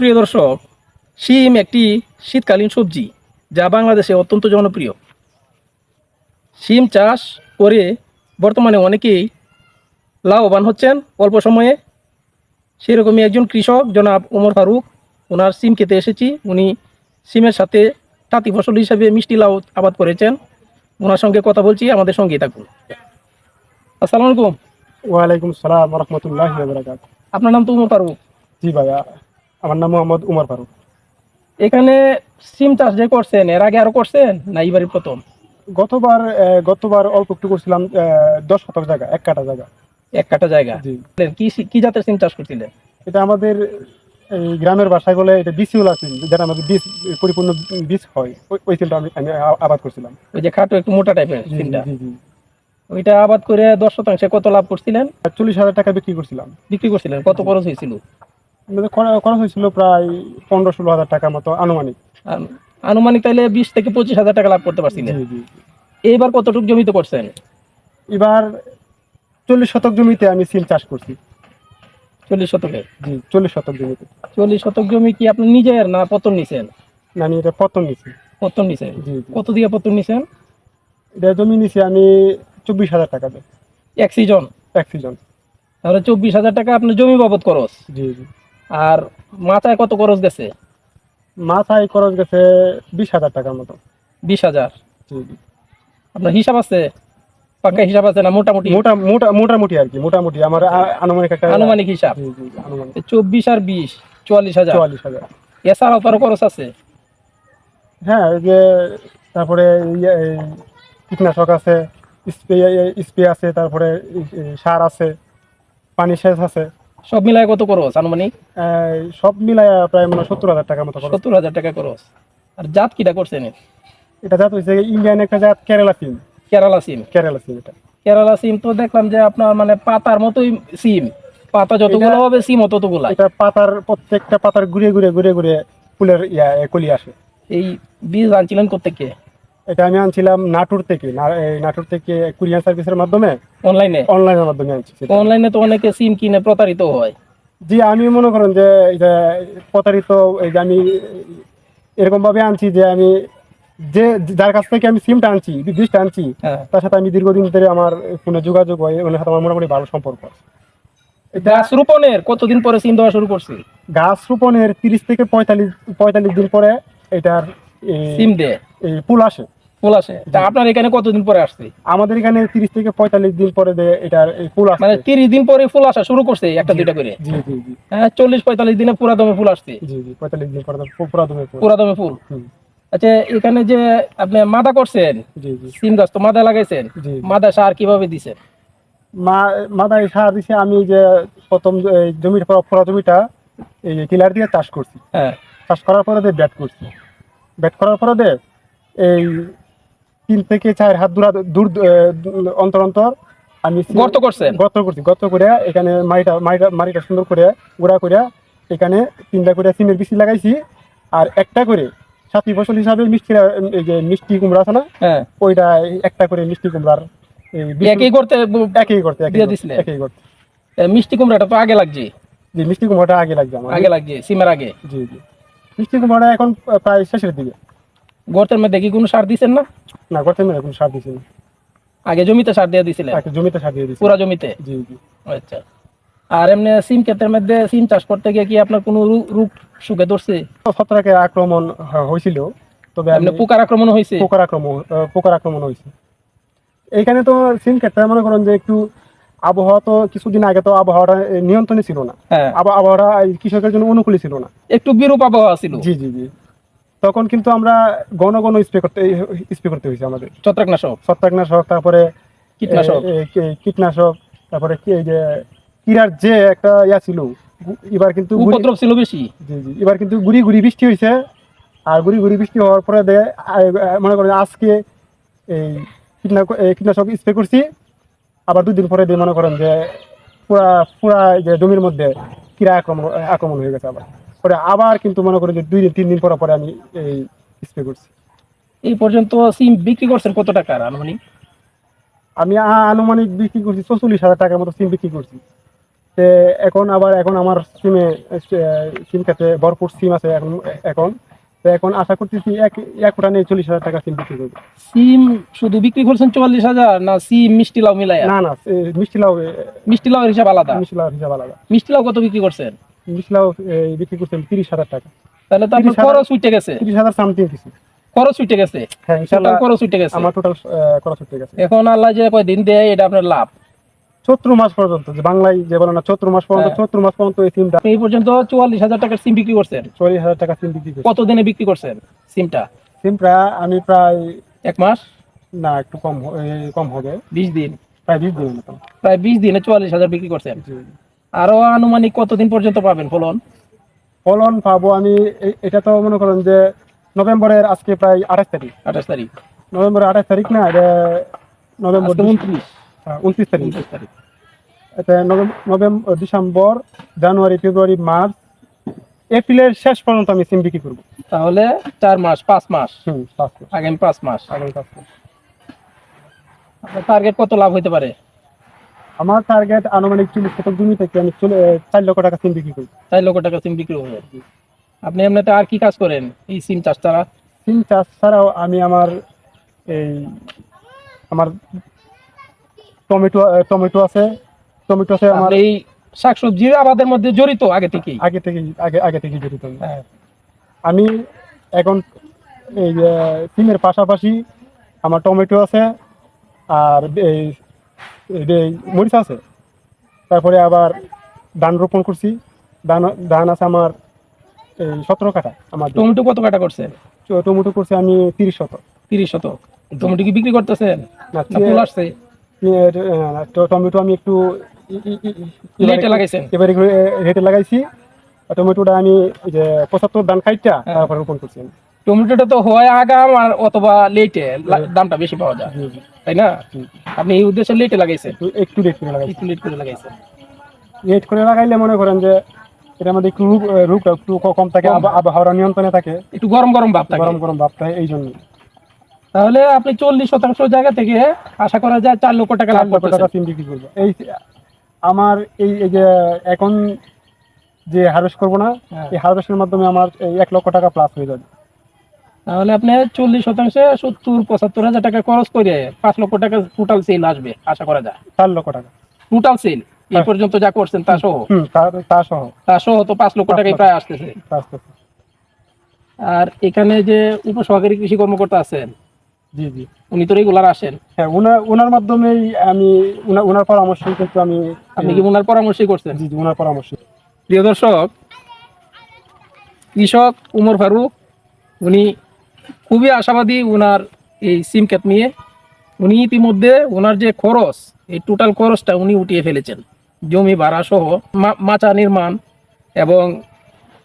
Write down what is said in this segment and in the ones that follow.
প্রিয় দর্শক শিম একটি শীতকালীন সবজি যা বাংলাদেশে অত্যন্ত জনপ্রিয়। শিম চাষ করে বর্তমানে অনেকেই লাভবান হচ্ছেন। অল্প সময়ে সেরকমই একজন কৃষক জনাব ওমর ফারুক। ওনার সিম খেতে এসেছি। উনি সিমের সাথে তাঁতি ফসল হিসাবে মিষ্টি লাউ আবাদ করেছেন। ওনার সঙ্গে কথা বলছি আমাদের সঙ্গেই থাকুন। আসসালামু আলাইকুম। ওয়ালাইকুম সালাম রহমতুল্লাহ আপনার নাম তো ওমর ফারুক। জি ভাইয়া। আমার নাম মোহাম্মদ উমর ফারুক। এখানে সিম চাষ যে করছেন এর আগে আরও করছেন না এইবারই প্রথম? গতবার গতবার অল্প একটু করছিলাম দশ শতক জায়গা এক কাটা জায়গা। এক কাটা জায়গা? কি কি জাতের সিম চাষ করছিলেন? এটা আমাদের গ্রামের বাসায় বলে এটা বিসিউল আছে যেটা আমাদের বীজ পরিপূর্ণ বীজ হয়। ওই- সিমটা আমি আমি আবাদ করছিলাম। ওই যে খাটো একটু মোটা টাইপের সিমটা। ওইটা আবাদ করে দশ শতাংশে কত লাভ করছিলেন? চল্লিশ হাজার টাকা বিক্রি করছিলাম। বিক্রি করছিলেন? কত খরচ হয়েছিল? আমাদের খর- খরচ হয়েছিল প্রায় পনেরো ষোলো হাজার টাকা মতো আনুমানিক। আনুমানিক তাইলে বিশ থেকে পঁচিশ হাজার টাকা লাভ করতে পারছিলেন। এইবার কতটুকু জমিতে করছেন? এবার চল্লিশ শতক জমিতে আমি সিম চাষ করছি। চল্লিশ শতকে? জি চল্লিশ শতক জমিতে। চল্লিশ শতক জমি কি আপনি নিজের না পতন নিছেন? না, আমি এটা পতন নিছি। পতন নিছেন? কত দিয়ে পতন নিছেন? এটা জমি নিছি আমি চব্বিশ হাজার টাকা দেয়। এক সিজন? এক সিজন। তাহলে চব্বিশ হাজার টাকা আপনার জমি বাবদ খরচ। জি জি। আর মাথায় কত খরচ গেছে? মাথায় খরচ গেছে বিশ হাজার টাকার মতো। বিশ হাজার? আপনার হিসাব আছে? পাক্কা হিসাব আছে না মোটামুটি? মোটা মোটা মোটামুটি আর কি মোটামুটি। আমার আনুমানিক একটা আনুমানিক হিসাব? চব্বিশ আর বিশ চুয়াল্লিশ হাজার। চুয়াল্লিশ হাজার। এছাড়াও তারও খরচ আছে? হ্যাঁ যে তারপরে ইয়ে, কীটনাশক আছে স্প্রে স্প্রে আছে তারপরে সার আছে পানি সেচ আছে। সব মিলায় কত খরচ আনুমানিক? সব মিলায় প্রায় মানে সত্তর হাজার টাকার মতো সত্তর হাজার টাকা খরচ। আর জাত কিটা করছেন এটা জাত হয়েছে ইন্ডিয়ান একটা জাত কেরালা সিম। কেরালা সিম। কেরালা সিম এটা। কেরালা সিম তো দেখলাম যে আপনার মানে পাতার মতোই সিম। পাতা যতগুলো হবে সিম ততগুলো এটা পাতার প্রত্যেকটা পাতার ঘুরে ঘুরে ঘুরে ঘুরে ফুলের ইয়া কলি আসে। এই বীজ আনছিলেন কোথেকে এটা আমি আনছিলাম নাটুর থেকে। নাটুর থেকে কুরিয়ার সার্ভিসের মাধ্যমে অনলাইনে অনলাইনের মাধ্যমে আনছি অনলাইনে তো অনেকে সিম কিনে প্রতারিত হয়। জি আমি মনে করেন যে প্রতারিত এই যে আমি এরকম ভাবে আনছি যে আমি যে যার কাছ থেকে আমি সিমটা আনছি বীজটা আনছি হ্যাঁ। তার সাথে আমি দীর্ঘদিন ধরে আমার ফোনে যোগাযোগ হয় ওনার সাথে আমার মোটামুটি ভালো সম্পর্ক আছে। গাছ রোপণের কতদিন পরে সিম দেওয়া শুরু করছি? গাছ রোপণের তিরিশ থেকে পঁয়তাল্লিশ পঁয়তাল্লিশ দিন পরে এটার সিম দেয়? এই ফুল আসে। ফুল আসে। তা আপনার এখানে কতদিন পরে আসছে? আমাদের এখানে তিরিশ থেকে পঁয়তাল্লিশ দিন পরে এটার ফুল আসে মানে তিরিশ দিন পরে ফুল আসা শুরু করছে একটা দুইটা করে? জি জি জি। হ্যাঁ চল্লিশ পঁয়তাল্লিশ দিনে পুরা দমে ফুল আসছে। জি জি পঁয়তাল্লিশ দিন পরে পুরা দমে ফুল। পুরা দমে ফুল আচ্ছা এখানে যে আপনি মাদা করছেন জি জি। সিম গাছ তো মাদা লাগাইছেন মাদা সার কীভাবে দিছেন? মা মাদাই সার দিছে আমি যে প্রথম জমিটা পুরো- জমিটা এই টিলার দিয়ে চাষ করছি। হ্যাঁ। চাষ করার পরে ব্যাট করছি। ব্যাট করার পরে এই তিন থেকে চার হাত দূর দূর অন্তর অন্তর। আমি গর্ত করছেন গর্ত করছি গর্ত করে এখানে মাটিটা মাটিটা মাটিটা সুন্দর করে গুঁড়া করে এখানে তিনটা করে সিমের বিচি লাগাইছি। আর একটা করে সাথী ফসল হিসাবে মিষ্টি এই যে মিষ্টি কুমড়া আছে না হ্যাঁ। ওইটা একটা করে মিষ্টি কুমড়ার একই করতে একই করতে একই করতে, একই করতে মিষ্টি কুমড়াটা তো আগে লাগছে? জি মিষ্টি কুমড়াটা আগে লাগবে আমার। আগে লাগছে সিমের আগে? জি জি। মিষ্টি কুমড়া এখন প্রায় শেষের দিকে। গর্তের মধ্যে কি কোনো সার দিছেন না? না করতে মেরে এখন সার দিছি না। আগে জমিতে সার দিয়ে দিছিলেন? একটা জমিতে সার দিয়ে দিছি পুরা জমিতে? জি জি। আচ্ছা। আর এমনি সিম ক্ষেতের মধ্যে সিম চাষ করতে গিয়ে কি আপনার কোনো রোগ সুখে ধরছে? ছত্রাকের আক্রমণ হ- হয়েছিল। তবে এমনি পোকার আক্রমণ হয়েছে? পোকার আক্রমণ পোকার আক্রমণ হয়েছে। এইখানে তো সিম ক্ষেত্রে মনে করেন যে একটু আবহাওয়া তো কিছুদিন আগে তো আবহাওয়াটা নিয়ন্ত্রণে ছিল না। হ্যাঁ। আব- আবহাওয়াটা কৃষকের জন্য অনুকূলে ছিল না। একটু বিরূপ আবহাওয়া ছিল? জি জি জি। তখন কিন্তু আমরা ঘন ঘন স্প্রে করতে স্প্রে করতে হয়েছে আমাদের। ছত্রাকনাশক। ছত্রাকনাশক তারপরে কীটনাশক। কীটনাশক তারপরে কি এই যে কিরার যে একটা ইয়া ছিল এবার কিন্তু উপদ্রব ছিল বেশি। জি জি এবার কিন্তু গুড়ি গুড়ি বৃষ্টি হয়েছে। আর গুড়ি গুড়ি বৃষ্টি হওয়ার পরে মনে করেন আজকে এই কীটনাশক কীটনাশক স্প্রে করছি। আবার দুদিন পরে দিয়ে মনে করেন যে পুরা পুরা যে জমির মধ্যে কিরা আক্রমণ আক্রমণ হয়ে গেছে আবার। পরে আবার কিন্তু মনে করেন যে দুই দিন তিন দিন পর পরে আমি এই স্প্রে করছি। এই পর্যন্ত সিম বিক্রি করছেন কত টাকার আনুমানিক? আমি আনুমানিক বিক্রি করছি চল্লিশ হাজার টাকার মতো সিম বিক্রি করছি। তে এখন আবার এখন আমার সিমে সিম খাতে ভরপুর সিম আছে এখন এখন। তো এখন আশা করতেছি এক এক নিয়ে চল্লিশ হাজার টাকা সিম বিক্রি করব। সিম শুধু বিক্রি করছেন চুয়াল্লিশ হাজার না সিম মিষ্টি লাউ মিলাই না না মিষ্টি লাউ মিষ্টি লাউয়ের হিসাব আলাদা। মিষ্টি লাউ হিসাব আলাদা। মিষ্টি লাউ কত বিক্রি করছেন? লাউ বিক্রি করছেন তিরিশ হাজার টাকা। তাহলে তো আপনার খরচ উঠে গেছে। তিরিশ হাজার সামথিং কিছু খরচ উঠে গেছে। হ্যাঁ টোটাল ইনশাল্লাহ খরচ উঠে গেছে। আমার টোটাল খরচ হয়ে গেছে। এখন আল্লাহ যে কয়দিন দেয় এটা আপনার লাভ। চৈত্র মাস পর্যন্ত যে বাংলায় যে বলে না চৈত্র মাস পর্যন্ত হ্যাঁ। চৈত্র মাস পর্যন্ত এই সিমটা এই পর্যন্ত চুয়াল্লিশ হাজার টাকার সিম বিক্রি করছেন। চল্লিশ হাজার টাকা সিম বিক্রি কত দিনে বিক্রি করছেন সিমটা? সিমটা আমি প্রায় এক মাস? না একটু কম কম হবে। বিশ দিন। প্রায় বিশ মতো। প্রায় বিশ দিনে চুয়াল্লিশ হাজার বিক্রি করছেন। আরও আনুমানিক কতদিন পর্যন্ত পাবেন ফলন? ফলন পাবো আমি এটা তো মনে করেন যে নভেম্বরের আজকে প্রায় আঠাশ তারিখ। আঠাশ তারিখ। নভেম্বরের আঠাশ তারিখ না এটা নভেম্বর উনত্রিশ। উনত্রিশ তারিখ। উনত্রিশ তারিখ। এটা November November December January February March এপ্রিলের শেষ পর্যন্ত আমি সিম বিক্রি করব। তাহলে চার মাস পাঁচ মাস? হুম পাঁচ মাস, আগামী পাঁচ মাস। আগামী পাঁচ মাস। টার্গেট কত লাভ হতে পারে? আমার টার্গেট আনুমানিক চল্লিশ শতক জমি থেকে আমি চলে চার লক্ষ টাকা সিম বিক্রি করি। চার লক্ষ টাকা সিম বিক্রি হবে আপনি এমনিতে আর কি কাজ করেন এই সিম চাষ ছাড়া? সিম চাষ ছাড়াও আমি আমার এই আমার টমেটো টমেটো আছে। টমেটো আছে আমার এই শাকসবজির আবাদের মধ্যে জড়িত আগে থেকেই? আগে থেকে আগে আগে থেকে জড়িত। আমি। হ্যাঁ। আমি এখন এই সিমের পাশাপাশি আমার টমেটো আছে আর এই মরিচ আছে তারপরে আবার ধান রোপণ করছি। ধান ধান আছে আমার এই সতেরো কাটা আমার টমেটো কত কাটা করছে টমেটো করছে আমি তিরিশ শতক। তিরিশ শতক। টমেটো কি বিক্রি করতেছেন? আসছে। ট- টমেটো আমি একটু লাগাইছেন? এবারে রেটে লাগাইছি। টমেটোটা আমি যে পঁচাত্তর ধান খাইটা হ্যাঁ। তারপরে রোপণ করছি। টমেটোটা তো হয় আগাম আর অথবা লেটে দামটা বেশি পাওয়া যায়। তাই না? আপনি এই উদ্দেশ্যে লেটে লাগাইছেন। একটু রেট করে লাগাইছি। একটু লেট করে লাগাইছেন। রেট করে লাগাইলে মনে করেন যে এটার মধ্যে একটু রূপটা একটু কম থাকে কম। আব- আবহাওয়ার নিয়ন্ত্রণে থাকে। একটু গরম গরম ভাব থাকে। গরম গরম ভাব থাকে এই জন্য। তাহলে আপনি চল্লিশ শতাংশ জায়গা থেকে আশা করা যায় চার লক্ষ টাকা লাভ লক্ষ টাকা সিম বিক্রি করব। এই আমার এই এই যে এখন যে হারভেস্ট করব না হ্যাঁ। এই হারভেস্টের মাধ্যমে আমার এই এক লক্ষ টাকা প্লাস হয়ে যাবে। তাহলে আপনি চল্লিশ শতাংশে সত্তর পঁচাত্তর হাজার টাকা খরচ করে পাঁচ লক্ষ টাকা টোটাল সেল আসবে আশা করা যায়। চার লক্ষ টাকা। টোটাল সেল এই। পর্যন্ত যা করছেন তা সহ? তা- সহ। তা সহ তো পাঁচ লক্ষ টাকাই প্রায় আসতেছে। আস্তে আস্তে। আর এখানে যে উপসহকারী কৃষি কর্মকর্তা আছেন জি জি। উনি তো রেগুলার আসেন। হ্যাঁ ওনার ওনার মাধ্যমেই আমি ওনার পরামর্শই কিন্তু আমি আপনি কি ওনার পরামর্শই করছেন? জি জি ওনার পরামর্শ। প্রিয় দর্শক কৃষক উমর ফারুক উনি খুবই আশাবাদী ওনার এই সিম ক্যাপ নিয়ে। উনি ইতিমধ্যে ওনার যে খরচ, এই টোটাল খরচটা উনি উঠিয়ে ফেলেছেন। জমি ভাড়া সহ মাচা নির্মাণ এবং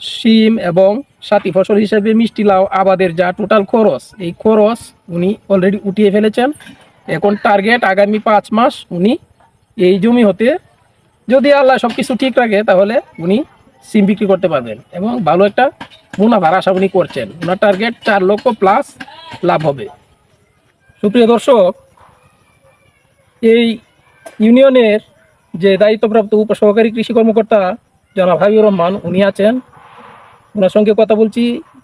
সিম এবং সাথী ফসল হিসেবে মিষ্টি লাউ, আবাদের যা টোটাল খরচ, এই খরচ উনি অলরেডি উঠিয়ে ফেলেছেন। এখন টার্গেট আগামী পাঁচ মাস উনি এই জমি হতে, যদি আল্লাহ সব কিছু ঠিক রাখে, তাহলে উনি সিম বিক্রি করতে পারবেন এবং ভালো একটা মুনাফার আশা উনি করছেন। ওনার টার্গেট চার লক্ষ প্লাস লাভ হবে। সুপ্রিয় দর্শক এই ইউনিয়নের যে দায়িত্বপ্রাপ্ত উপসহকারী কৃষি কর্মকর্তা জনাব হাবিবুর রহমান উনি আছেন। ওনার সঙ্গে কথা বলছি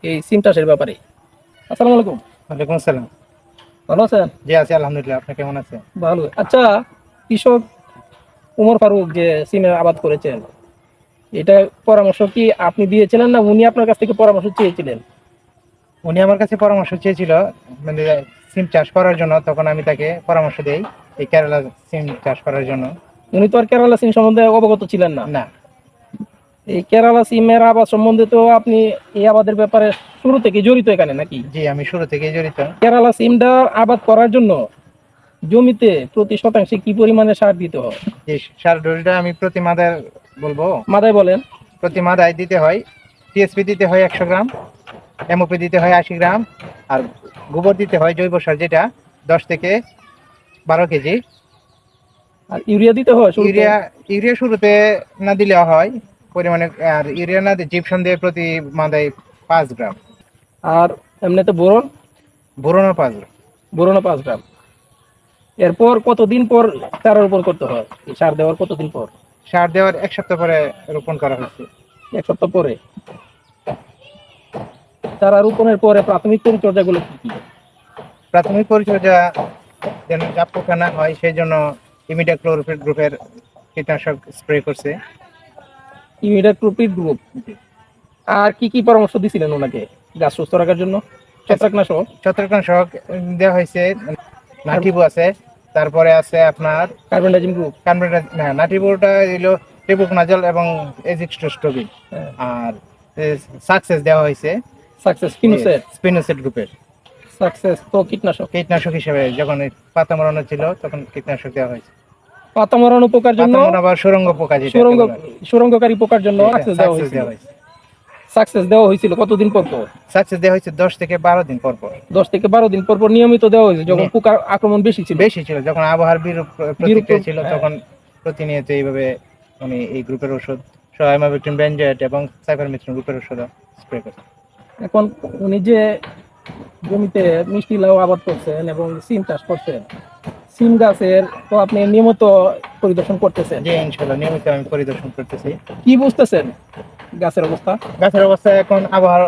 এই সিম চাষের ব্যাপারে। আসসালামু আলাইকুম। ওয়ালাইকুম আসসালাম। ভালো আছেন? জি আছি আলহামদুলিল্লাহ। আপনি কেমন আছেন? ভালো। আচ্ছা কৃষক উমর ফারুক যে সিমের আবাদ করেছেন এটা পরামর্শ কি আপনি দিয়েছিলেন না উনি আপনার কাছ থেকে পরামর্শ চেয়েছিলেন? উনি আমার কাছে পরামর্শ চেয়েছিল মানে সিম চাষ করার জন্য তখন আমি তাকে পরামর্শ দেই এই কেরালা সিম চাষ করার জন্য। উনি তো আর কেরালা সিম সম্বন্ধে অবগত ছিলেন না। না। এই কেরালা সিমের আবাদ সম্বন্ধে তো আপনি এই আবাদের ব্যাপারে শুরু থেকে জড়িত এখানে নাকি? জি আমি শুরু থেকে জড়িত। কেরালা সিমটা আবাদ করার জন্য জমিতে প্রতি শতাংশে কি পরিমাণে সার দিতে হয়? সার ডোজটা আমি প্রতি মাদায় বলব? মাথায় বলেন। প্রতি মাদায় দিতে হয় টিএসপি দিতে হয় একশো গ্রাম এমওপি দিতে হয় আশি গ্রাম আর গোবর দিতে হয় জৈব সার যেটা দশ থেকে বারো কেজি। আর ইউরিয়া দিতে হয় ইউরিয়া ইউরিয়া শুরুতে না দিলে হয় পরিমাণে আর ইউরিয়া না জিপসন দিয়ে প্রতি মাদায় পাঁচ গ্রাম। আর এমনিতে বোরন? বোরনও পাঁচ গ্রাম। বোরনো পাঁচ গ্রাম। এরপর কতদিন পর তার উপর করতে হয়? সার দেওয়ার কতদিন পর? সার দেওয়ার এক সপ্তাহ পরে রোপণ করা হয়েছে। এক সপ্তাহ পরে? চারা রোপণের পরে প্রাথমিক পরিচর্যাগুলো কি কি? প্রাথমিক পরিচর্যা যেন চাপ পোকা না হয় সেই জন্য ইমিডা ক্লোরোফিল গ্রুপের কীটনাশক স্প্রে করছে। Imidacloprid group? আর কি কি পরামর্শ দিছিলেন ওনাকে? গাছ সুস্থ রাখার জন্য? ছত্রাকনাশক? ছত্রাকনাশক দেওয়া হয়েছে নাটিবু আছে। তারপরে আছে আপনার কার্বনডাইজিম গ্রুপ এবং এজিক্সটোস্টোবিন হ্যাঁ। আর সাকসেস দেওয়া হয়েছে। সাকসেস ফিনোসেট স্পিনোসেট গ্রুপের। সাকসেস তো কীটনাশক। কীটনাশক হিসেবে যখন পাতা মরানো ছিল তখন কীটনাশক দেওয়া হয়েছে। পাতা মরানো পোকার জন্য? বা সুরঙ্গ পোকা সুরঙ্গ সুরঙ্গকারী পোকার জন্য সাকসেস দেওয়া হয়েছে। সাকসেস দেওয়া হয়েছিল কতদিন পর পর? সাকসেস দেওয়া হয়েছে দশ থেকে বারো দিন পর পর। দশ থেকে বারো দিন পর পর নিয়মিত দেওয়া হয়েছে যখন পোকার আক্রমণ বেশি ছিল? বেশি ছিল যখন আবহাওয়ার বিরূপ প্রতিক্রিয়া ছিল হ্যাঁ। তখন প্রতিনিয়ত এইভাবে উনি এই গ্রুপের ওষুধ সহায়মাবিক্টিন বেঞ্জয়েট এবং সাইফারমিথ্রিন গ্রুপের ওষুধ স্প্রে করছে। এখন উনি যে জমিতে মিষ্টি লাউ আবাদ করছেন এবং সিম চাষ করছেন সিম গাছের তো আপনি নিয়মিত পরিদর্শন করতেছেন? যে ইনশাল্লাহ নিয়মিত আমি পরিদর্শন করতেছি। কি বুঝতেছেন? গাছের অবস্থা? গাছের অবস্থা এখন আবহাওয়ার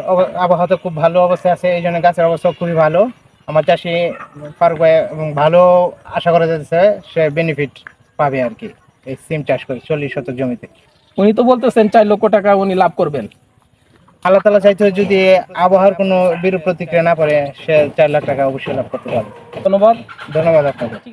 আবহাওয়া তো খুব ভালো অবস্থায় আছে এই জন্য গাছের অবস্থা খুবই ভালো। আমার চাষি ফারুক এবং ভালো আশা করা যাচ্ছে সে বেনিফিট পাবে আর কি এই সিম চাষ করে চল্লিশ শতক জমিতে। উনি তো বলতেছেন চার লক্ষ টাকা উনি লাভ করবেন। আল্লাহ তালা চাইতে যদি আবহাওয়ার কোনো বিরূপ প্রতিক্রিয়া না পড়ে সে চার লাখ টাকা অবশ্যই লাভ করতে পারবে ধন্যবাদ। ধন্যবাদ আপনাকে।